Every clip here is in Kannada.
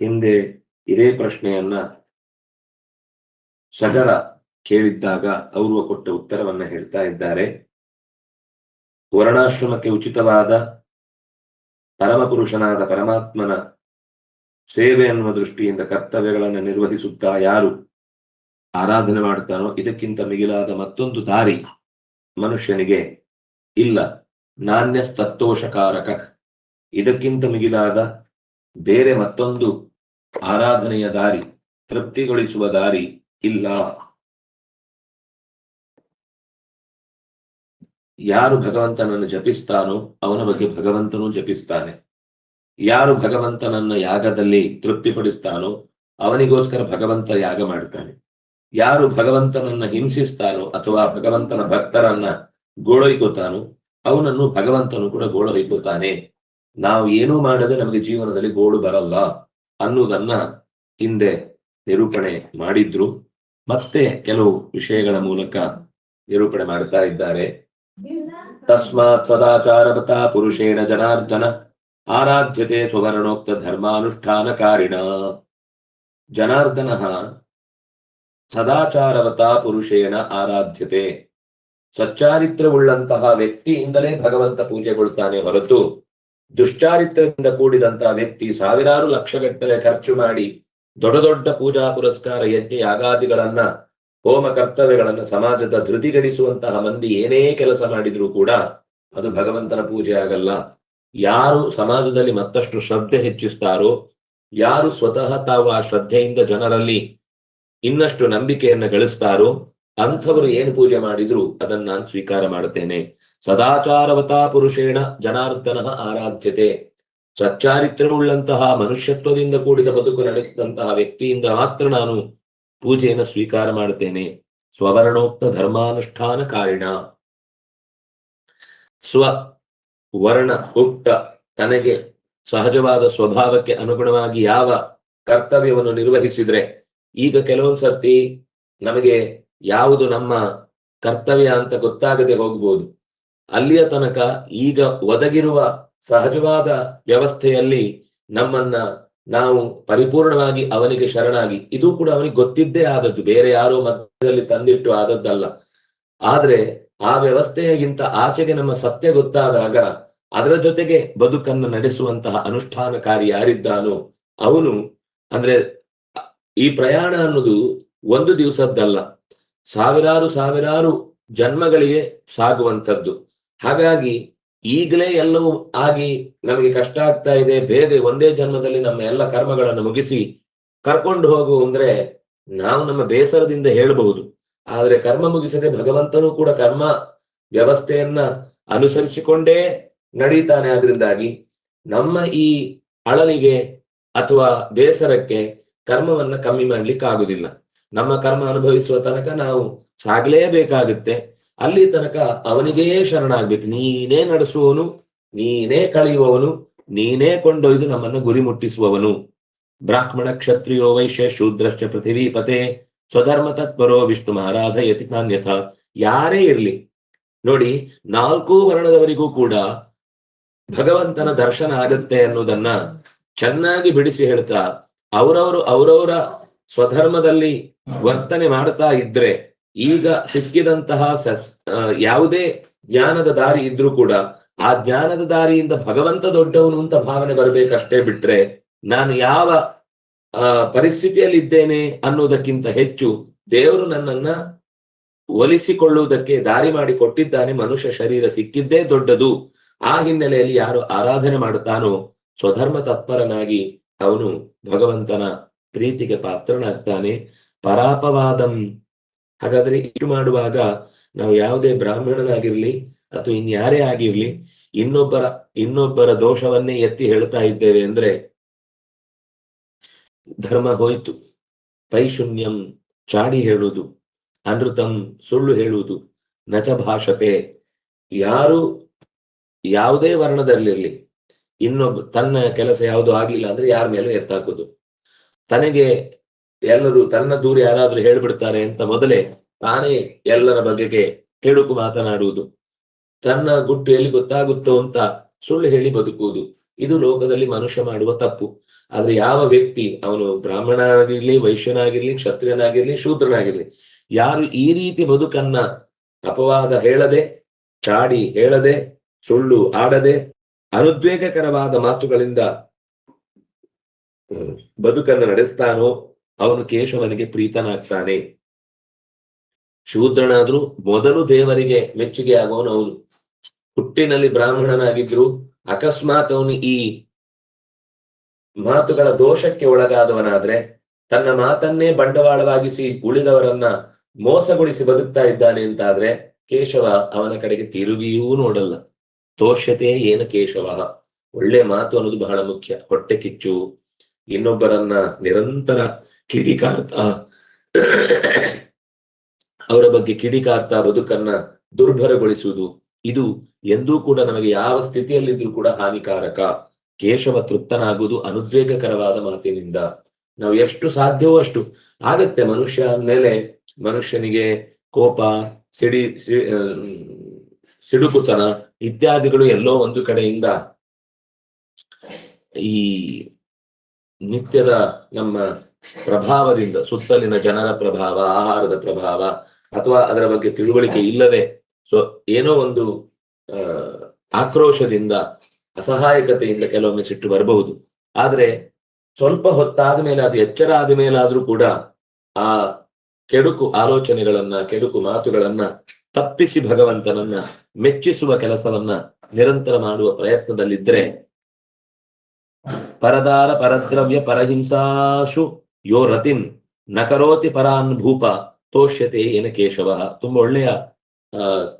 ಹಿಂದೆ ಇದೇ ಪ್ರಶ್ನೆಯನ್ನ ಸಗರ ಕೇಳಿದ್ದಾಗ ಅವರು ಕೊಟ್ಟ ಉತ್ತರವನ್ನ ಹೇಳ್ತಾ ಇದ್ದಾರೆ. ವರ್ಣಾಶ್ರಮಕ್ಕೆ ಉಚಿತವಾದ ಪರಮಪುರುಷನಾದ ಪರಮಾತ್ಮನ ಸೇವೆ ಅನ್ನುವ ದೃಷ್ಟಿಯಿಂದ ಕರ್ತವ್ಯಗಳನ್ನು ನಿರ್ವಹಿಸುತ್ತಾ ಯಾರು ಆರಾಧನೆ ಮಾಡುತ್ತಾನೋ ಇದಕ್ಕಿಂತ ಮಿಗಿಲಾದ ಮತ್ತೊಂದು ದಾರಿ ಮನುಷ್ಯನಿಗೆ ಇಲ್ಲ. ನಾಣ್ಯ ತತ್ತೋಷಕಾರಕ ಇದಕ್ಕಿಂತ ಮಿಗಿಲಾದ ಬೇರೆ ಮತ್ತೊಂದು ಆರಾಧನೆಯ ದಾರಿ, ತೃಪ್ತಿಗೊಳಿಸುವ ದಾರಿ ಇಲ್ಲ. ಯಾರು ಭಗವಂತನನ್ನು ಜಪಿಸ್ತಾನೋ ಅವನ ಬಗ್ಗೆ ಭಗವಂತನೂ ಜಪಿಸ್ತಾನೆ. ಯಾರು ಭಗವಂತನನ್ನ ಯಾಗದಲ್ಲಿ ತೃಪ್ತಿಪಡಿಸ್ತಾನೋ ಅವನಿಗೋಸ್ಕರ ಭಗವಂತ ಯಾಗ ಮಾಡ್ತಾನೆ. ಯಾರು ಭಗವಂತನನ್ನ ಹಿಂಸಿಸ್ತಾನೋ ಅಥವಾ ಭಗವಂತನ ಭಕ್ತರನ್ನ ಗೋಳೊಯ್ಕೋತಾನೋ ಅವನನ್ನು ಭಗವಂತನು ಕೂಡ ಗೋಳೊಯ್ಕೋತಾನೆ ನಾವು ಏನೂ ಮಾಡದೆ ನಮಗೆ ಜೀವನದಲ್ಲಿ ಗೋಳು ಬರಲ್ಲ ಅನ್ನುವುದನ್ನ ಹಿಂದೆ ನಿರೂಪಣೆ ಮಾಡಿದ್ರು. ಮತ್ತೆ ಕೆಲವು ವಿಷಯಗಳ ಮೂಲಕ ನಿರೂಪಣೆ ಮಾಡ್ತಾ ಇದ್ದಾರೆ. ತಸ್ಮಾತ್ ಸದಾಚಾರವತ ಪುರುಷೇಣ ಜನಾರ್ದನ ಆರಾಧ್ಯತೆ ಸುವರ್ಣೋಕ್ತ ಧರ್ಮಾನುಷ್ಠಾನಕಾರಿಣ. ಜನಾರ್ದನ ಸದಾಚಾರವತ ಪುರುಷೇಣ ಆರಾಧ್ಯತೆ. ಸಚ್ಚಾರಿತ್ರವುಳ್ಳಂತಹ ವ್ಯಕ್ತಿಯಿಂದಲೇ ಭಗವಂತ ಪೂಜೆಗೊಳ್ತಾನೆ ಹೊರತು ದುಶ್ಚಾರಿತ್ರದಿಂದ ಕೂಡಿದಂತಹ ವ್ಯಕ್ತಿ ಸಾವಿರಾರು ಲಕ್ಷಗಟ್ಟಲೆ ಖರ್ಚು ಮಾಡಿ ದೊಡ್ಡ ದೊಡ್ಡ ಪೂಜಾ ಪುರಸ್ಕಾರ ಯಜ್ಞ ಯಾಗಾದಿಗಳನ್ನ ಹೋಮ ಕರ್ತವ್ಯಗಳನ್ನ ಸಮಾಜದ ಧೃತಿಗಡಿಸುವಂತಹ ಮಂದಿ ಏನೇ ಕೆಲಸ ಮಾಡಿದ್ರೂ ಕೂಡ ಅದು ಭಗವಂತನ ಪೂಜೆ ಆಗಲ್ಲ. ಯಾರು ಸಮಾಜದಲ್ಲಿ ಮತ್ತಷ್ಟು ಶ್ರದ್ಧೆ ಹೆಚ್ಚಿಸ್ತಾರೋ, ಯಾರು ಸ್ವತಃ ತಾವು ಆ ಶ್ರದ್ಧೆಯಿಂದ ಜನರಲ್ಲಿ ಇನ್ನಷ್ಟು ನಂಬಿಕೆಯನ್ನ ಗಳಿಸ್ತಾರೋ ಅಂಥವರು ಏನು ಪೂಜೆ ಮಾಡಿದ್ರು ಅದನ್ನ ನಾನು ಸ್ವೀಕಾರ ಮಾಡುತ್ತೇನೆ. ಸದಾಚಾರವತಾ ಪುರುಷೇಣ ಜನಾರ್ದನ ಆರಾಧ್ಯತೆ. ಸಚ್ಚಾರಿತ್ರವುಳ್ಳಂತಹ ಮನುಷ್ಯತ್ವದಿಂದ ಕೂಡಿದ ಬದುಕು ನಡೆಸಿದಂತಹ ವ್ಯಕ್ತಿಯಿಂದ ಮಾತ್ರ ನಾನು ಪೂಜೆಯನ್ನು ಸ್ವೀಕಾರ ಮಾಡುತ್ತೇನೆ. ಸ್ವವರ್ಣೋಕ್ತ ಧರ್ಮಾನುಷ್ಠಾನ ಕಾರಣ. ಸ್ವ ವರ್ಣ ಉಕ್ತ ತನಗೆ ಸಹಜವಾದ ಸ್ವಭಾವಕ್ಕೆ ಅನುಗುಣವಾಗಿ ಯಾವ ಕರ್ತವ್ಯವನ್ನು ನಿರ್ವಹಿಸಿದ್ರೆ ಈಗ ಕೆಲವೊಂದು ಸರ್ತಿ ನಮಗೆ ಯಾವುದು ನಮ್ಮ ಕರ್ತವ್ಯ ಅಂತ ಗೊತ್ತಾಗದೆ ಹೋಗ್ಬೋದು. ಅಲ್ಲಿಯ ತನಕ ಈಗ ಒದಗಿರುವ ಸಹಜವಾದ ವ್ಯವಸ್ಥೆಯಲ್ಲಿ ನಮ್ಮನ್ನ ನಾವು ಪರಿಪೂರ್ಣವಾಗಿ ಅವನಿಗೆ ಶರಣಾಗಿ, ಇದು ಕೂಡ ಅವನಿಗೆ ಗೊತ್ತಿದ್ದೇ ಆದದ್ದು, ಬೇರೆ ಯಾರೋ ಮಧ್ಯದಲ್ಲಿ ತಂದಿಟ್ಟು ಆದದ್ದಲ್ಲ. ಆದ್ರೆ ಆ ವ್ಯವಸ್ಥೆಗಿಂತ ಆಚೆಗೆ ನಮ್ಮ ಸತ್ಯ ಗೊತ್ತಾದಾಗ ಅದರ ಜೊತೆಗೆ ಬದುಕನ್ನು ನಡೆಸುವಂತಹ ಅನುಷ್ಠಾನಕಾರಿ ಯಾರಿದ್ದಾನೋ ಅವನು, ಅಂದ್ರೆ ಈ ಪ್ರಯಾಣ ಅನ್ನೋದು ಒಂದು ದಿವಸದ್ದಲ್ಲ. ಸಾವಿರಾರು ಸಾವಿರಾರು ಜನ್ಮಗಳಿಗೆ ಸಾಗುವಂಥದ್ದು. ಹಾಗಾಗಿ ಈಗಲೇ ಎಲ್ಲವೂ ಆಗಿ ನಮಗೆ ಕಷ್ಟ ಆಗ್ತಾ ಇದೆ. ಬೇಗ ಒಂದೇ ಜನ್ಮದಲ್ಲಿ ನಮ್ಮ ಎಲ್ಲ ಕರ್ಮಗಳನ್ನು ಮುಗಿಸಿ ಕರ್ಕೊಂಡು ಹೋಗು ಅಂದ್ರೆ ನಾವು ನಮ್ಮ ಬೇಸರದಿಂದ ಹೇಳಬಹುದು. ಆದ್ರೆ ಕರ್ಮ ಮುಗಿಸದೆ ಭಗವಂತನೂ ಕೂಡ ಕರ್ಮ ವ್ಯವಸ್ಥೆಯನ್ನ ಅನುಸರಿಸಿಕೊಂಡೇ ನಡೀತಾನೆ. ಅದರಿಂದಾಗಿ ನಮ್ಮ ಈ ಅಳಲಿಗೆ ಅಥವಾ ಬೇಸರಕ್ಕೆ ಕರ್ಮವನ್ನ ಕಮ್ಮಿ ಮಾಡ್ಲಿಕ್ಕೆ ಆಗುದಿಲ್ಲ ನಮ್ಮ ಕರ್ಮ ಅನುಭವಿಸುವ ತನಕ ನಾವು ಸಾಗಲೇಬೇಕಾಗುತ್ತೆ. ಅಲ್ಲಿ ತನಕ ಅವನಿಗೇ ಶರಣಾಗ್ಬೇಕು. ನೀನೇ ನಡೆಸುವವನು, ನೀನೇ ಕಳೆಯುವವನು, ನೀನೇ ಕೊಂಡೊಯ್ದು ನಮ್ಮನ್ನು ಗುರಿ ಮುಟ್ಟಿಸುವವನು. ಬ್ರಾಹ್ಮಣ ಕ್ಷತ್ರಿಯೋ ವೈಶ್ಯ ಶೂದ್ರಶ್ಚ ಪೃಥಿವೀಪತೆ ಸ್ವಧರ್ಮ ತತ್ಪರೋ ವಿಷ್ಣು ಮಹಾರಾಧ ಯತಿ ನಾನ್ಯಥ ಯಾರೇ ಇರ್ಲಿ, ನೋಡಿ, ನಾಲ್ಕು ವರ್ಣದವರಿಗೂ ಕೂಡ ಭಗವಂತನ ದರ್ಶನ ಆಗುತ್ತೆ ಅನ್ನೋದನ್ನ ಚೆನ್ನಾಗಿ ಬಿಡಿಸಿ ಹೇಳ್ತಾ, ಅವರವರು ಅವರವರ ಸ್ವಧರ್ಮದಲ್ಲಿ ವರ್ತನೆ ಮಾಡ್ತಾ ಇದ್ರೆ ಈಗ ಸಿಕ್ಕಿದಂತಹ ಸಸ್ ಯಾವುದೇ ಜ್ಞಾನದ ದಾರಿ ಇದ್ರೂ ಕೂಡ ಆ ಜ್ಞಾನದ ದಾರಿಯಿಂದ ಭಗವಂತ ದೊಡ್ಡವನು ಅಂತ ಭಾವನೆ ಬರಬೇಕಷ್ಟೇ ಬಿಟ್ರೆ ನಾನು ಯಾವ ಪರಿಸ್ಥಿತಿಯಲ್ಲಿ ಇದ್ದೇನೆ ಅನ್ನೋದಕ್ಕಿಂತ ಹೆಚ್ಚು ದೇವರು ನನ್ನನ್ನ ಒಲಿಸಿಕೊಳ್ಳುವುದಕ್ಕೆ ದಾರಿ ಮಾಡಿ ಕೊಟ್ಟಿದ್ದಾನೆ. ಮನುಷ್ಯ ಶರೀರ ಸಿಕ್ಕಿದ್ದೇ ದೊಡ್ಡದು. ಆ ಹಿನ್ನೆಲೆಯಲ್ಲಿ ಯಾರು ಆರಾಧನೆ ಮಾಡುತ್ತಾನೋ ಸ್ವಧರ್ಮ ತತ್ಪರನಾಗಿ ಅವನು ಭಗವಂತನ ಪ್ರೀತಿಗೆ ಪಾತ್ರನಾಗ್ತಾನೆ. ಪರಾಪವಾದಂ. ಹಾಗಾದ್ರೆ ಇಷ್ಟು ಮಾಡುವಾಗ ನಾವು ಯಾವುದೇ ಬ್ರಾಹ್ಮಣನಾಗಿರ್ಲಿ ಅಥವಾ ಇನ್ಯಾರೇ ಆಗಿರ್ಲಿ, ಇನ್ನೊಬ್ಬರ ಇನ್ನೊಬ್ಬರ ದೋಷವನ್ನೇ ಎತ್ತಿ ಹೇಳ್ತಾ ಇದ್ದೇವೆ ಅಂದ್ರೆ ಧರ್ಮ ಹೋಯ್ತು. ಪೈಶೂನ್ಯಂ ಚಾಡಿ ಹೇಳುವುದು, ಅನೃತಂ ಸುಳ್ಳು ಹೇಳುವುದು, ನಚ ಭಾಷತೆ. ಯಾರು ಯಾವುದೇ ವರ್ಣದಲ್ಲಿರ್ಲಿ, ಇನ್ನೊಬ್ಬ ತನ್ನ ಕೆಲಸ ಯಾವುದು ಆಗಿಲ್ಲ ಅಂದ್ರೆ ಯಾರ ಮೇಲೂ ಎತ್ತಾಕೋದು. ತನಗೆ ಎಲ್ಲರೂ ತನ್ನ ದೂರ ಯಾರಾದ್ರೂ ಹೇಳ್ಬಿಡ್ತಾರೆ ಅಂತ ಮೊದಲೇ ತಾನೇ ಎಲ್ಲರ ಬಗೆಗೆ ಕೆಡುಕು ಮಾತನಾಡುವುದು. ತನ್ನ ಗುಟ್ಟು ಎಲ್ಲಿ ಗೊತ್ತಾಗುತ್ತೋ ಅಂತ ಸುಳ್ಳು ಹೇಳಿ ಬದುಕುವುದು. ಇದು ಲೋಕದಲ್ಲಿ ಮನುಷ್ಯ ಮಾಡುವ ತಪ್ಪು. ಆದ್ರೆ ಯಾವ ವ್ಯಕ್ತಿ ಅವನು ಬ್ರಾಹ್ಮಣನಾಗಿರ್ಲಿ, ವೈಶ್ಯನಾಗಿರ್ಲಿ, ಕ್ಷತ್ರಿಯನಾಗಿರ್ಲಿ, ಶೂದ್ರನಾಗಿರ್ಲಿ, ಯಾರು ಈ ರೀತಿ ಬದುಕನ್ನ ಅಪವಾದ ಹೇಳದೆ, ಚಾಡಿ ಹೇಳದೆ, ಸುಳ್ಳು ಆಡದೆ ಅನುದ್ವೇಗಕರವಾದ ಮಾತುಗಳಿಂದ ಬದುಕನ್ನು ನಡೆಸ್ತಾನೋ ಅವನು ಕೇಶವನಿಗೆ ಪ್ರೀತನಾಗ್ತಾನೆ. ಶೂದ್ರನಾದ್ರೂ ಮೊದಲು ದೇವರಿಗೆ ಮೆಚ್ಚುಗೆ ಆಗೋನು ಅವನು. ಹುಟ್ಟಿನಲ್ಲಿ ಬ್ರಾಹ್ಮಣನಾಗಿದ್ರು ಅಕಸ್ಮಾತ್ ಅವನು ಈ ಮಾತುಗಳ ದೋಷಕ್ಕೆ ಒಳಗಾದವನಾದ್ರೆ ತನ್ನ ಮಾತನ್ನೇ ಬಂಡವಾಳವಾಗಿಸಿ ಉಳಿದವರನ್ನ ಮೋಸಗೊಳಿಸಿ ಬದುಕ್ತಾ ಇದ್ದಾನೆ ಅಂತಾದ್ರೆ ಕೇಶವ ಅವನ ಕಡೆಗೆ ತಿರುಗಿಯೂ ನೋಡಲ್ಲ. ತೋಷತೆ ಏನು ಕೇಶವ? ಒಳ್ಳೆ ಮಾತು ಅನ್ನೋದು ಬಹಳ ಮುಖ್ಯ. ಹೊಟ್ಟೆ ಕಿಚ್ಚು ಇನ್ನೊಬ್ಬರನ್ನ ನಿರಂತರ ಕಿಡಿಕಾರ್ತಾ, ಅವರ ಬಗ್ಗೆ ಕಿಡಿಕಾರ್ತಾ ಬದುಕನ್ನ ದುರ್ಭರಗೊಳಿಸುವುದು, ಇದು ಎಂದೂ ಕೂಡ ನಮಗೆ ಯಾವ ಸ್ಥಿತಿಯಲ್ಲಿದ್ರೂ ಕೂಡ ಹಾನಿಕಾರಕ. ಕೇಶವ ತೃಪ್ತನಾಗುವುದು ಅನುದ್ವೇಗಕರವಾದ ಮಾತಿನಿಂದ. ನಾವು ಎಷ್ಟು ಸಾಧ್ಯವೋ ಅಷ್ಟು. ಆಗತ್ತೆ ಮನುಷ್ಯ ಅಂದ್ಮೇಲೆ ಮನುಷ್ಯನಿಗೆ ಕೋಪ, ಸಿಡಿ ಸಿಡುಕುತನ ಇತ್ಯಾದಿಗಳು ಎಲ್ಲೋ ಒಂದು ಕಡೆಯಿಂದ ಈ ನಿತ್ಯದ ನಮ್ಮ ಪ್ರಭಾವದಿಂದ, ಸುತ್ತಲಿನ ಜನರ ಪ್ರಭಾವ, ಆಹಾರದ ಪ್ರಭಾವ, ಅಥವಾ ಅದರ ಬಗ್ಗೆ ತಿಳುವಳಿಕೆ ಇಲ್ಲದೆ ಸೊ ಏನೋ ಒಂದು ಆಕ್ರೋಶದಿಂದ, ಅಸಹಾಯಕತೆಯಿಂದ ಕೆಲವೊಮ್ಮೆ ಸಿಟ್ಟು ಬರಬಹುದು. ಆದ್ರೆ, ಸ್ವಲ್ಪ ಹೊತ್ತಾದ ಮೇಲೆ, ಅದು ಎಚ್ಚರ ಆದ ಮೇಲಾದ್ರೂ ಕೂಡ, ಆ ಕೆಡುಕು ಆಲೋಚನೆಗಳನ್ನ, ಕೆಡುಕು ಮಾತುಗಳನ್ನ ತಪ್ಪಿಸಿ ಭಗವಂತನನ್ನ ಮೆಚ್ಚಿಸುವ ಕೆಲಸವನ್ನ ನಿರಂತರ ಮಾಡುವ ಪ್ರಯತ್ನದಲ್ಲಿದ್ರೆ ಪರದಾರ ಪರದ್ರವ್ಯ ಪರಹಿಂಸಾಶು, ಯೋ ರತಿನ್ ನಕರೋತಿ ಪರಾನ್ ಭೂಪ, ತೋಷ್ಯತೆ ಏನ ಕೇಶವ. ತುಂಬಾ ಒಳ್ಳೆಯ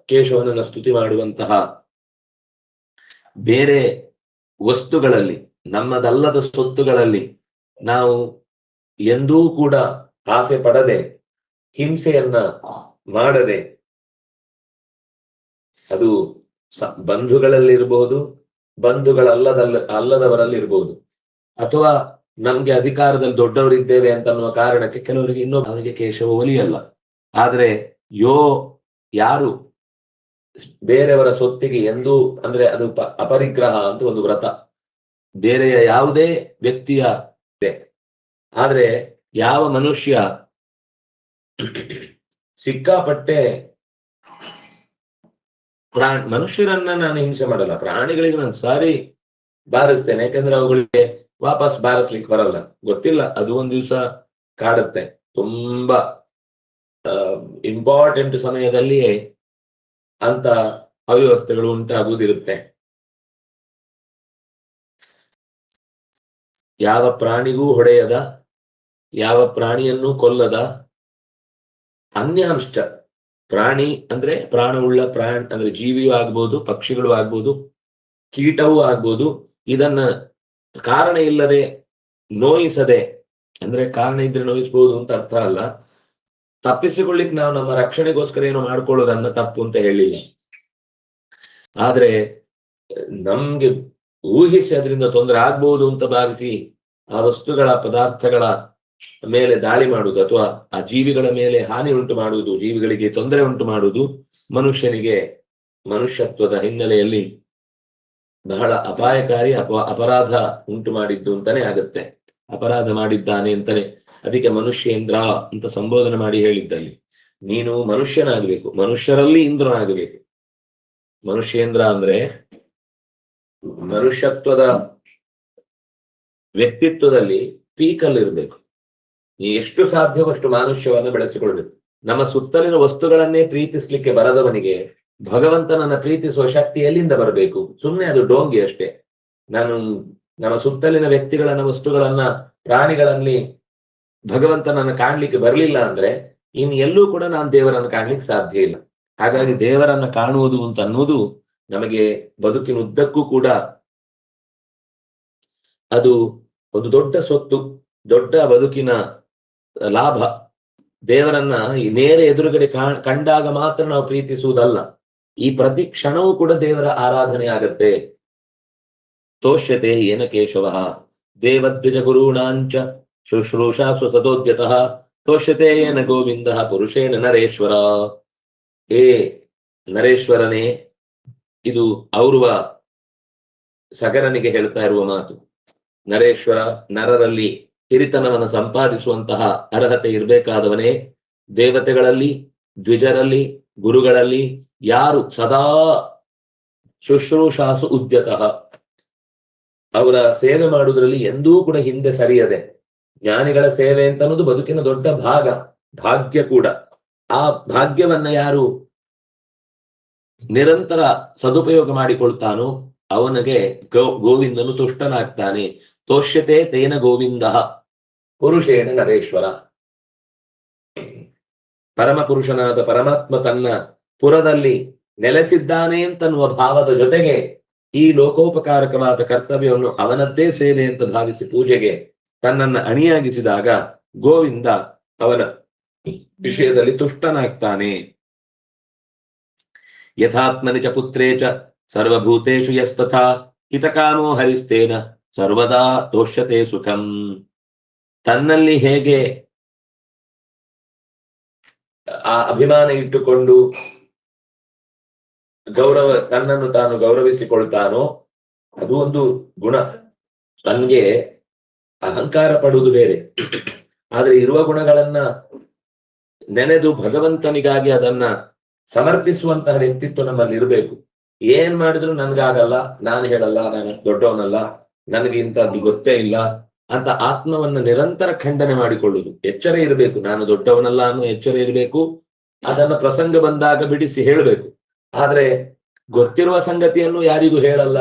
ಕೇಶವನನ್ನ ಸ್ತುತಿ ಮಾಡುವಂತಹ ಬೇರೆ ವಸ್ತುಗಳಲ್ಲಿ, ನಮ್ಮದಲ್ಲದ ಸ್ವತ್ತುಗಳಲ್ಲಿ ನಾವು ಎಂದೂ ಕೂಡ ಆಸೆ ಪಡದೆ, ಹಿಂಸೆಯನ್ನ ಮಾಡದೆ, ಅದು ಬಂಧುಗಳಲ್ಲಿರ್ಬೋದು ಬಂಧುಗಳಲ್ಲದಲ್ಲ, ಅಲ್ಲದವರಲ್ಲಿ ಇರ್ಬೋದು. ಅಥವಾ ನಮ್ಗೆ ಅಧಿಕಾರದಲ್ಲಿ ದೊಡ್ಡವರಿದ್ದೇವೆ ಅಂತ ಅನ್ನುವ ಕಾರಣಕ್ಕೆ ಕೆಲವರಿಗೆ ಇನ್ನೊಬ್ಬ, ಅವನಿಗೆ ಕೇಶವ ಒಲಿಯಲ್ಲ. ಆದ್ರೆ ಯೋ ಯಾರು? ಬೇರೆಯವರ ಸೊತ್ತಿಗೆ ಎಂದೂ, ಅಂದ್ರೆ ಅದು ಅಪರಿಗ್ರಹ ಅಂತ ಒಂದು ವ್ರತ. ಬೇರೆಯ ಯಾವುದೇ ವ್ಯಕ್ತಿಯ. ಆದ್ರೆ ಯಾವ ಮನುಷ್ಯ ಸಿಕ್ಕಾಪಟ್ಟೆ ಪ್ರಾಣಿ, ಮನುಷ್ಯರನ್ನ ನಾನು ಹಿಂಸೆ ಮಾಡಲ್ಲ. ಪ್ರಾಣಿಗಳಿಗೆ ನಾನು ಸಾರಿ ಬಾರಿಸ್ತೇನೆ. ಯಾಕಂದ್ರೆ ಅವುಗಳಿಗೆ ವಾಪಸ್ ಬಾರಿಸ್ಲಿಕ್ಕೆ ಬರಲ್ಲ. ಗೊತ್ತಿಲ್ಲ, ಅದು ಒಂದ್ ದಿವ್ಸ ಕಾಡುತ್ತೆ. ತುಂಬಾ ಇಂಪಾರ್ಟೆಂಟ್ ಸಮಯದಲ್ಲಿಯೇ ಅಂತ ಅವ್ಯವಸ್ಥೆಗಳು ಉಂಟಾಗುವುದಿರುತ್ತೆ ಯಾವ ಪ್ರಾಣಿಗೂ ಹೊಡೆಯದ, ಯಾವ ಪ್ರಾಣಿಯನ್ನು ಕೊಲ್ಲದ ಅನ್ಯಾಂಶ ಪ್ರಾಣಿ ಅಂದ್ರೆ ಪ್ರಾಣವುಳ್ಳ ಪ್ರಾಣಿ ಅಂದ್ರೆ ಜೀವಿಯೂ ಆಗ್ಬೋದು, ಪಕ್ಷಿಗಳು ಆಗ್ಬೋದು, ಕೀಟವೂ ಆಗ್ಬೋದು. ಇದನ್ನ ಕಾರಣ ಇಲ್ಲದೆ ನೋಯಿಸದೆ, ಅಂದ್ರೆ ಕಾರಣ ಇದ್ರೆ ನೋಯಿಸಬಹುದು ಅಂತ ಅರ್ಥ ಅಲ್ಲ. ತಪ್ಪಿಸಿಕೊಳ್ಳಿಕ್ ನಾವು ನಮ್ಮ ರಕ್ಷಣೆಗೋಸ್ಕರ ಏನು ಮಾಡ್ಕೊಳ್ಳೋದನ್ನ ತಪ್ಪು ಅಂತ ಹೇಳಿಲ್ಲ. ಆದ್ರೆ ನಮ್ಗೆ ಊಹಿಸಿ ಅದರಿಂದ ತೊಂದರೆ ಆಗ್ಬಹುದು ಅಂತ ಭಾವಿಸಿ ಆ ವಸ್ತುಗಳ, ಪದಾರ್ಥಗಳ ಮೇಲೆ ದಾಳಿ ಮಾಡುವುದು ಅಥವಾ ಆ ಜೀವಿಗಳ ಮೇಲೆ ಹಾನಿ ಉಂಟು ಮಾಡುವುದು, ಜೀವಿಗಳಿಗೆ ತೊಂದರೆ ಉಂಟು ಮಾಡುವುದು ಮನುಷ್ಯನಿಗೆ ಮನುಷ್ಯತ್ವದ ಹಿನ್ನೆಲೆಯಲ್ಲಿ ಬಹಳ ಅಪಾಯಕಾರಿ ಅಥವಾ ಅಪರಾಧ ಉಂಟು ಮಾಡಿದ್ದು ಅಂತಾನೆ ಆಗುತ್ತೆ. ಅಪರಾಧ ಮಾಡಿದ್ದಾನೆ ಅಂತಾನೆ ಅದಕ್ಕೆ ಮನುಷ್ಯೇಂದ್ರ ಅಂತ ಸಂಬೋಧನೆ ಮಾಡಿ ಹೇಳಿದ್ದಲ್ಲಿ. ನೀನು ಮನುಷ್ಯನಾಗಬೇಕು, ಮನುಷ್ಯರಲ್ಲಿ ಇಂದ್ರನಾಗಬೇಕು. ಮನುಷ್ಯೇಂದ್ರ ಅಂದ್ರೆ ಮನುಷ್ಯತ್ವದ ವ್ಯಕ್ತಿತ್ವದಲ್ಲಿ ಪೀಕಲ್ಲಿ ಇರಬೇಕು ನೀ ಎಷ್ಟು ಸಾಧ್ಯವಷ್ಟು ಮಾನುಷ್ಯವನ್ನು ಬೆಳೆಸಿಕೊಳ್ಬೇಕು ನಮ್ಮ ಸುತ್ತಲಿನ ವಸ್ತುಗಳನ್ನೇ ಪ್ರೀತಿಸ್ಲಿಕ್ಕೆ ಬರದವನಿಗೆ ಭಗವಂತನನ್ನ ಪ್ರೀತಿಸುವ ಶಕ್ತಿ ಎಲ್ಲಿಂದ ಬರಬೇಕು? ಸುಮ್ಮನೆ ಅದು ಡೋಂಗಿ ಅಷ್ಟೇ. ನಾನು ನಮ್ಮ ಸುತ್ತಲಿನ ವ್ಯಕ್ತಿಗಳನ್ನ, ವಸ್ತುಗಳನ್ನ ಪ್ರಾಣಿಗಳಲ್ಲಿ ಭಗವಂತನನ್ನ ಕಾಣ್ಲಿಕ್ಕೆ ಬರಲಿಲ್ಲ ಅಂದ್ರೆ ಇನ್ ಎಲ್ಲೂ ಕೂಡ ನಾನು ದೇವರನ್ನು ಕಾಣ್ಲಿಕ್ಕೆ ಸಾಧ್ಯ ಇಲ್ಲ. ಹಾಗಾಗಿ ದೇವರನ್ನ ಕಾಣುವುದು ಅಂತ ಅನ್ನೋದು ನಮಗೆ ಬದುಕಿನ ಉದ್ದಕ್ಕೂ ಕೂಡ ಅದು ಒಂದು ದೊಡ್ಡ ಸೊತ್ತು, ದೊಡ್ಡ ಬದುಕಿನ ಲಾಭ. ದೇವರನ್ನ ಈ ನೇರ ಎದುರುಗಡೆ ಕಂಡಾಗ ಮಾತ್ರ ನಾವು ಪ್ರೀತಿಸುವುದಲ್ಲ. ಈ ಪ್ರತಿ ಕ್ಷಣವೂ ಕೂಡ ದೇವರ ಆರಾಧನೆ ಆಗತ್ತೆ. ತೋಷ್ಯತೆ ಏನ ಕೇಶವ. ದೇವದ್ವಿಜ ಗುರುಣಾಂಚ ಶುಶ್ರೂಷಾ ಸುಸದೋದ್ಯತಃ ತೋಷ್ಯತೆ ಏನ ಗೋವಿಂದ ಪುರುಷೇಣ ನರೇಶ್ವರ. ಏ ನರೇಶ್ವರನೇ, ಇದು ಔರ್ವ ಸಗರನಿಗೆ ಹೇಳ್ತಾ ಇರುವ ಮಾತು. ನರೇಶ್ವರ ನರರಲ್ಲಿ ಹಿರಿತನವನ್ನು ಸಂಪಾದಿಸುವಂತಹ ಅರ್ಹತೆ ಇರಬೇಕಾದವನೇ ದೇವತೆಗಳಲ್ಲಿ, ದ್ವಿಜರಲ್ಲಿ, ಗುರುಗಳಲ್ಲಿ ಯಾರು ಸದಾ ಶುಶ್ರೂಷಾಸು ಉದ್ಯತಃ. ಅವರ ಸೇವೆ ಮಾಡುವುದರಲ್ಲಿ ಎಂದೂ ಕೂಡ ಹಿಂದೆ ಸರಿಯದೆ. ಜ್ಞಾನಿಗಳ ಸೇವೆ ಅಂತ ಅನ್ನೋದು ಬದುಕಿನ ದೊಡ್ಡ ಭಾಗ, ಭಾಗ್ಯ ಕೂಡ. ಆ ಭಾಗ್ಯವನ್ನ ಯಾರು ನಿರಂತರ ಸದುಪಯೋಗ ಮಾಡಿಕೊಳ್ತಾನೋ ಅವನಿಗೆ ಗೋ, ಗೋವಿಂದನು ತುಷ್ಟನಾಗ್ತಾನೆ. ತೋಷ್ಯತೆ ತೇನ ಗೋವಿಂದ. ಪುರುಷೇಣ ನರೇಶ್ವರ. ಪರಮ ಪುರುಷನಾದ ಪರಮಾತ್ಮ ತನ್ನ ಪುರದಲ್ಲಿ ನೆಲೆಸಿದ್ದಾನೆ ಅಂತನ್ನುವ ಭಾವದ ಜೊತೆಗೆ ಈ ಲೋಕೋಪಕಾರಕವಾದ ಕರ್ತವ್ಯವನ್ನು ಅವನದ್ದೇ ಸೇವೆ ಅಂತ ಭಾವಿಸಿ ಪೂಜೆಗೆ ತನ್ನನ್ನ ಅಣಿಯಾಗಿಸಿದಾಗ ಗೋವಿಂದ ಅವನ ವಿಷಯದಲ್ಲಿ ತುಷ್ಟನಾಗ್ತಾನೆ. ಯಥಾತ್ಮನಿ ಚ ಪುತ್ರೇ ಚ ಸರ್ವಭೂತೇಷು ಯಸ್ತಥಾ ಹಿತಕಾಮೋ ಹರಿಸ್ತೇನ, ಸರ್ವದಾ ತೋಷ್ಯತೆ ಸುಖಂ. ತನ್ನಲ್ಲಿ ಹೇಗೆ ಆ ಅಭಿಮಾನ ಇಟ್ಟುಕೊಂಡು ಗೌರವ, ತನ್ನನ್ನು ತಾನು ಗೌರವಿಸಿಕೊಳ್ತಾನೋ, ಅದು ಒಂದು ಗುಣ. ತನ್ಗೆ ಅಹಂಕಾರ ಪಡುವುದು ಬೇರೆ. ಆದ್ರೆ ಇರುವ ಗುಣಗಳನ್ನ ನೆನೆದು ಭಗವಂತನಿಗಾಗಿ ಅದನ್ನ ಸಮರ್ಪಿಸುವಂತಹ ವ್ಯಕ್ತಿತ್ವ ನಮ್ಮಲ್ಲಿ ಇರಬೇಕು. ಏನ್ ಮಾಡಿದ್ರು ನನ್ಗಾಗಲ್ಲ ನಾನು ಹೇಳಲ್ಲ, ನಾನು ಅಷ್ಟು ದೊಡ್ಡವನಲ್ಲ, ನನಗೆ ಇಂಥದ್ದು ಗೊತ್ತೇ ಇಲ್ಲ ಅಂತ ಆತ್ಮವನ್ನ ನಿರಂತರ ಖಂಡನೆ ಮಾಡಿಕೊಳ್ಳುವುದು. ಎಚ್ಚರ ಇರಬೇಕು, ನಾನು ದೊಡ್ಡವನಲ್ಲ ಅನ್ನೋ ಎಚ್ಚರ ಇರಬೇಕು, ಅದನ್ನ ಪ್ರಸಂಗ ಬಂದಾಗ ಬಿಡಿಸಿ ಹೇಳಬೇಕು. ಆದ್ರೆ ಗೊತ್ತಿರುವ ಸಂಗತಿಯನ್ನು ಯಾರಿಗೂ ಹೇಳಲ್ಲ.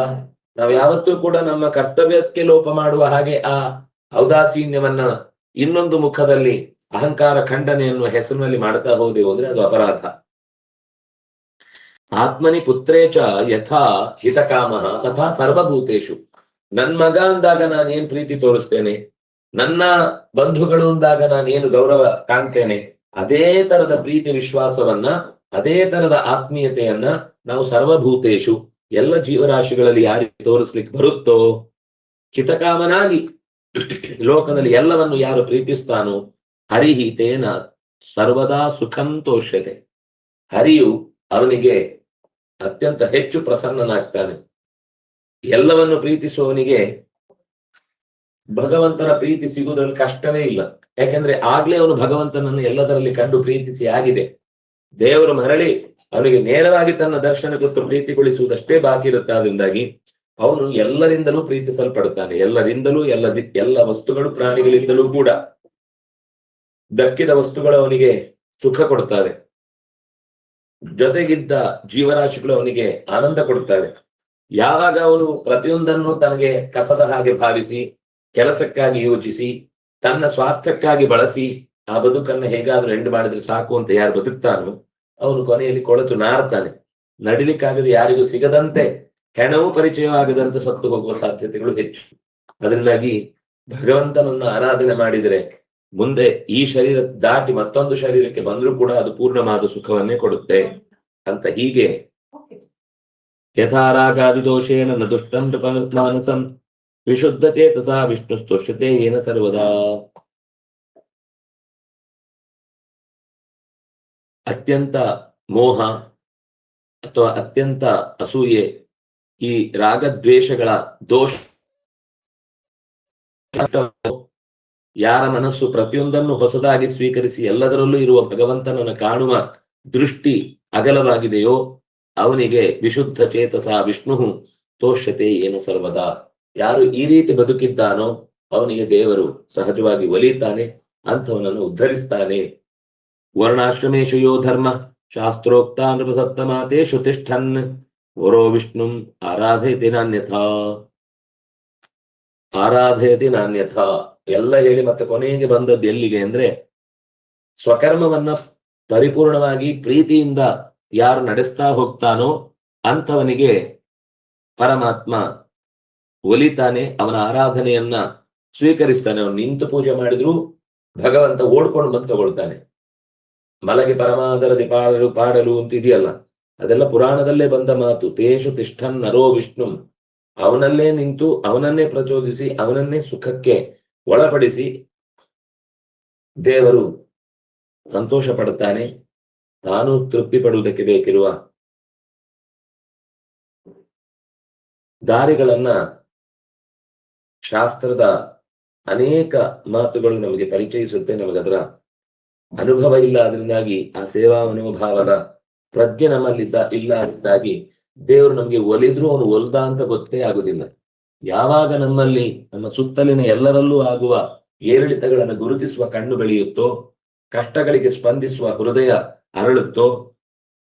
ನಾವು ಯಾವತ್ತೂ ಕೂಡ ನಮ್ಮ ಕರ್ತವ್ಯಕ್ಕೆ ಲೋಪ ಮಾಡುವ ಹಾಗೆ ಆ ಔದಾಸೀನ್ಯವನ್ನ ಇನ್ನೊಂದು ಮುಖದಲ್ಲಿ ಅಹಂಕಾರ ಖಂಡನೆಯನ್ನು ಹೆಸರಿನಲ್ಲಿ ಮಾಡ್ತಾ ಹೋದೆ ಹೋದ್ರೆ ಅದು ಅಪರಾಧ. ಆತ್ಮನಿ ಪುತ್ರೇ ಚ ಯಥಾ ಹಿತಕಾಮ ತಥಾ ಸರ್ವಭೂತೇಶು ನನ್ ಮಗ ಅಂದಾಗ ನಾನು ಏನ್ ಪ್ರೀತಿ ತೋರಿಸ್ತೇನೆ? ನನ್ನ ಬಂಧುಗಳು ಅಂದಾಗ ನಾನು ಏನು ಗೌರವ ಕಾಣ್ತೇನೆ? ಅದೇ ತರದ ಪ್ರೀತಿ ವಿಶ್ವಾಸವನ್ನ, ಅದೇ ತರದ ಆತ್ಮೀಯತೆಯನ್ನ ನಾವು ಸರ್ವಭೂತೇಶು ಎಲ್ಲ ಜೀವರಾಶಿಗಳಲ್ಲಿ ಯಾರಿಗೆ ತೋರಿಸ್ಲಿಕ್ಕೆ ಬರುತ್ತೋ? ಹಿತಕಾಮನಾಗಿ ಲೋಕದಲ್ಲಿ ಎಲ್ಲವನ್ನು ಯಾರು ಪ್ರೀತಿಸ್ತಾನೋ? ಹರಿಹಿತೇನ ಸರ್ವದಾ ಸುಖಂತೋಷ್ಯತೆ. ಹರಿಯು ಅವನಿಗೆ ಅತ್ಯಂತ ಹೆಚ್ಚು ಪ್ರಸನ್ನನಾಗ್ತಾನೆ. ಎಲ್ಲವನ್ನು ಪ್ರೀತಿಸುವವನಿಗೆ ಭಗವಂತನ ಪ್ರೀತಿ ಸಿಗುವುದರಲ್ಲಿ ಕಷ್ಟವೇ ಇಲ್ಲ. ಯಾಕೆಂದ್ರೆ ಆಗ್ಲೇ ಅವನು ಭಗವಂತನನ್ನು ಎಲ್ಲದರಲ್ಲಿ ಕಂಡು ಪ್ರೀತಿಸಿ ಆಗಿದೆ. ದೇವರು ಮರಳಿ ಅವನಿಗೆ ನೇರವಾಗಿ ತನ್ನ ದರ್ಶನ ಕೊಟ್ಟು ಪ್ರೀತಿಗೊಳಿಸುವುದಷ್ಟೇ ಬಾಕಿ ಇರುತ್ತೆ. ಅದರಿಂದಾಗಿ ಅವನು ಎಲ್ಲರಿಂದಲೂ ಪ್ರೀತಿಸಲ್ಪಡುತ್ತಾನೆ. ಎಲ್ಲರಿಂದಲೂ, ಎಲ್ಲ ಎಲ್ಲ ವಸ್ತುಗಳು ಪ್ರಾಣಿಗಳಿಂದಲೂ ಕೂಡ. ದಕ್ಕಿದ ವಸ್ತುಗಳು ಅವನಿಗೆ ಸುಖ ಕೊಡ್ತಾರೆ. ಜೊತೆಗಿದ್ದ ಜೀವರಾಶಿಗಳು ಅವನಿಗೆ ಆನಂದ ಕೊಡ್ತಾರೆ ಯಾವಾಗ ಅವನು ಪ್ರತಿಯೊಂದನ್ನು ತನಗೆ ಕಸದ ಹಾಗೆ ಭಾವಿಸಿ, ಕೆಲಸಕ್ಕಾಗಿ ಯೋಚಿಸಿ, ತನ್ನ ಸ್ವಾರ್ಥಕ್ಕಾಗಿ ಬಳಸಿ, ಆ ಬದುಕನ್ನು ಹೇಗಾದ್ರೂ ಎಂಡ್ ಮಾಡಿದ್ರೆ ಸಾಕು ಅಂತ ಯಾರು ಬದುಕ್ತಾನೋ, ಅವನು ಕೊನೆಯಲ್ಲಿ ಕೊಳತು ನಾರ್ತಾನೆ. ನಡಿಲಿಕ್ಕಾಗದು ಯಾರಿಗೂ ಸಿಗದಂತೆ, ಹೆಣವು ಪರಿಚಯವಾಗದಂತೆ ಸತ್ತು ಹೋಗುವ ಸಾಧ್ಯತೆಗಳು ಹೆಚ್ಚು. ಅದರಿಂದಾಗಿ ಭಗವಂತನನ್ನು ಆರಾಧನೆ ಮಾಡಿದರೆ ಮುಂದೆ ಈ ಶರೀರ ದಾಟಿ ಮತ್ತೊಂದು ಶರೀರಕ್ಕೆ ಬಂದ್ರೂ ಕೂಡ ಅದು ಪೂರ್ಣವಾದ ಸುಖವನ್ನೇ ಕೊಡುತ್ತೆ ಅಂತ ಹೀಗೆ ಯಥಾರಾಗಾದಿ ದೋಷೇಣ ನ ದುಷ್ಟಂ ಮಾನಸಂ ವಿಶುದ್ಧತೆ ತಥಾ ವಿಷ್ಣು ಸ್ತೋಷತೆ ಏನ ಸರ್ವದಾ. ಅತ್ಯಂತ ಮೋಹ ಅಥವಾ ಅತ್ಯಂತ ಅಸೂಯೆ ಈ ರಾಗದ್ವೇಷಗಳ ದೋಷ ಯಾರ ಮನಸ್ಸು ಪ್ರತಿಯೊಂದನ್ನು ಹೊಸದಾಗಿ ಸ್ವೀಕರಿಸಿ ಎಲ್ಲದರಲ್ಲೂ ಇರುವ ಭಗವಂತನನ್ನು ಕಾಣುವ ದೃಷ್ಟಿ ಅಗಲವಾಗಿದೆಯೋ ಅವನಿಗೆ ವಿಶುದ್ಧ ಚೇತಸ ವಿಷ್ಣು ತೋಷ್ಯತೆ ಏನು ಸರ್ವದಾ? ಯಾರು ಈ ರೀತಿ ಬದುಕಿದ್ದಾನೋ ಅವನಿಗೆ ದೇವರು ಸಹಜವಾಗಿ ಒಲಿಯುತ್ತಾನೆ, ಅಂಥವನನ್ನು ಉದ್ಧರಿಸ್ತಾನೆ. ವರ್ಣಾಶ್ರಮೇಶು ಯೋ ಧರ್ಮ ಶಾಸ್ತ್ರೋಕ್ತ ನೃಪಸಪ್ತಮಾತೇಶು ತಿಷ್ಠನ್, ವರೋ ವಿಷ್ಣುಂ ಆರಾಧಯತಿ ನಾನ್ಯಥಾ ಆರಾಧಯತಿ ನಾನ್ಯಥಾ ಎಲ್ಲ ಹೇಳಿ ಮತ್ತೆ ಕೊನೆಗೆ ಬಂದದ್ದು ಎಲ್ಲಿಗೆ ಅಂದ್ರೆ ಸ್ವಕರ್ಮವನ್ನ ಪರಿಪೂರ್ಣವಾಗಿ ಪ್ರೀತಿಯಿಂದ ಯಾರು ನಡೆಸ್ತಾ ಹೋಗ್ತಾನೋ ಅಂಥವನಿಗೆ ಪರಮಾತ್ಮ ಒಲಿತಾನೆ, ಅವನ ಆರಾಧನೆಯನ್ನ ಸ್ವೀಕರಿಸ್ತಾನೆ, ಅವನು ನಿಂತು ಪೂಜೆ ಮಾಡಿದ್ರು ಭಗವಂತ ಓಡ್ಕೊಂಡು ಬಂದು ತಗೊಳ್ತಾನೆ. ಮಲಗಿ ಪರಮಾದರದಿ ಪಾಡಲು ಪಾಡಲು ಅಂತ ಇದೆಯಲ್ಲ ಅದೆಲ್ಲ ಪುರಾಣದಲ್ಲೇ ಬಂದ ಮಾತು, ತೇಷು ತಿಷ್ಠನ್ ನರೋ ವಿಷ್ಣು. ಅವನಲ್ಲೇ ನಿಂತು, ಅವನನ್ನೇ ಪ್ರಚೋದಿಸಿ, ಅವನನ್ನೇ ಸುಖಕ್ಕೆ ಒಳಪಡಿಸಿ ದೇವರು ಸಂತೋಷ ಪಡುತ್ತಾನೆ ತಾನು ತೃಪ್ತಿ ಪಡುವುದಕ್ಕೆ ಬೇಕಿರುವ ದಾರಿಗಳನ್ನ ಶಾಸ್ತ್ರದ ಅನೇಕ ಮಾತುಗಳು ನಮಗೆ ಪರಿಚಯಿಸುತ್ತೆ. ನಮಗದರ ಅನುಭವ ಇಲ್ಲ ಅದರಿಂದಾಗಿ ಆ ಸೇವಾ ಮನೋಭಾವದ ಪ್ರಜ್ಞೆ ನಮ್ಮಲ್ಲಿದ್ದ ಇಲ್ಲ ಅದರಿಂದಾಗಿ ದೇವರು ನಮ್ಗೆ ಒಲಿದ್ರು, ಅವನು ಒಲ್ದ ಅಂತ ಗೊತ್ತೇ ಆಗುದಿಲ್ಲ. ಯಾವಾಗ ನಮ್ಮಲ್ಲಿ, ನಮ್ಮ ಸುತ್ತಲಿನ ಎಲ್ಲರಲ್ಲೂ ಆಗುವ ಏರಿಳಿತಗಳನ್ನು ಗುರುತಿಸುವ ಕಣ್ಣು ಬೆಳೆಯುತ್ತೋ, ಕಷ್ಟಗಳಿಗೆ ಸ್ಪಂದಿಸುವ ಹೃದಯ ಅರಳುತ್ತೋ,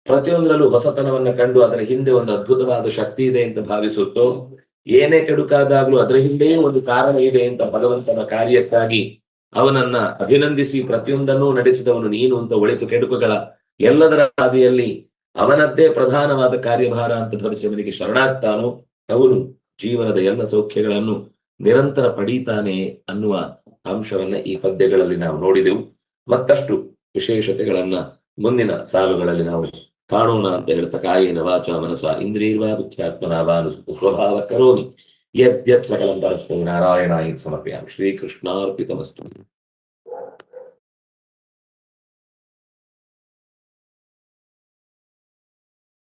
ಪ್ರತಿಯೊಂದರಲ್ಲೂ ಹೊಸತನವನ್ನ ಕಂಡು ಅದರ ಹಿಂದೆ ಒಂದು ಅದ್ಭುತವಾದ ಶಕ್ತಿ ಇದೆ ಅಂತ ಭಾವಿಸುತ್ತೋ, ಏನೇ ಕೆಡುಕಾದಾಗ್ಲೂ ಅದರ ಹಿಂದೆಯೇ ಒಂದು ಕಾರಣ ಇದೆ ಅಂತ ಭಗವಂತನ ಕಾರ್ಯಕ್ಕಾಗಿ ಅವನನ್ನ ಅಭಿನಂದಿಸಿ ಪ್ರತಿಯೊಂದನ್ನೂ ನಡೆಸಿದವನು ನೀನು ಅಂತ ಒಳಿತು ಕೆಡುಕುಗಳ ಎಲ್ಲದರ ಹಾದಿಯಲ್ಲಿ ಅವನದ್ದೇ ಪ್ರಧಾನವಾದ ಕಾರ್ಯಭಾರ ಅಂತ ಅವನಿಗೆ ಶರಣಾಗ್ತಾನೋ. ಅವನು ಜೀವನದ ಎಲ್ಲ ಸೌಖ್ಯಗಳನ್ನು ನಿರಂತರ ಪಡೀತಾನೆ ಅನ್ನುವ ಅಂಶವನ್ನ ಈ ಪದ್ಯಗಳಲ್ಲಿ ನಾವು ನೋಡಿದೆವು. ಮತ್ತಷ್ಟು ವಿಶೇಷತೆಗಳನ್ನ ಮುಂದಿನ ಸಾಲುಗಳಲ್ಲಿ ನಾವು ಕಾಣೋಣ ಅಂತ ಹೇಳ್ತಾ ಕಾಯೇನ ವಾಚ ಮನಸ ಇಂದ್ರಿಯವಾ ಬುದ್ಧ್ಯಾತ್ಮನ ವಾನು ಸ್ವಭಾವ ಕರೋಮಿ. ಯದ್ಯತ್ ಸಕಲಂ ಪರಸ್ಮೈ ನಾರಾಯಣಾಯ ಸಮರ್ಪಯಾಮಿ. ಶ್ರೀಕೃಷ್ಣಾರ್ಪಿತಮಸ್ತು.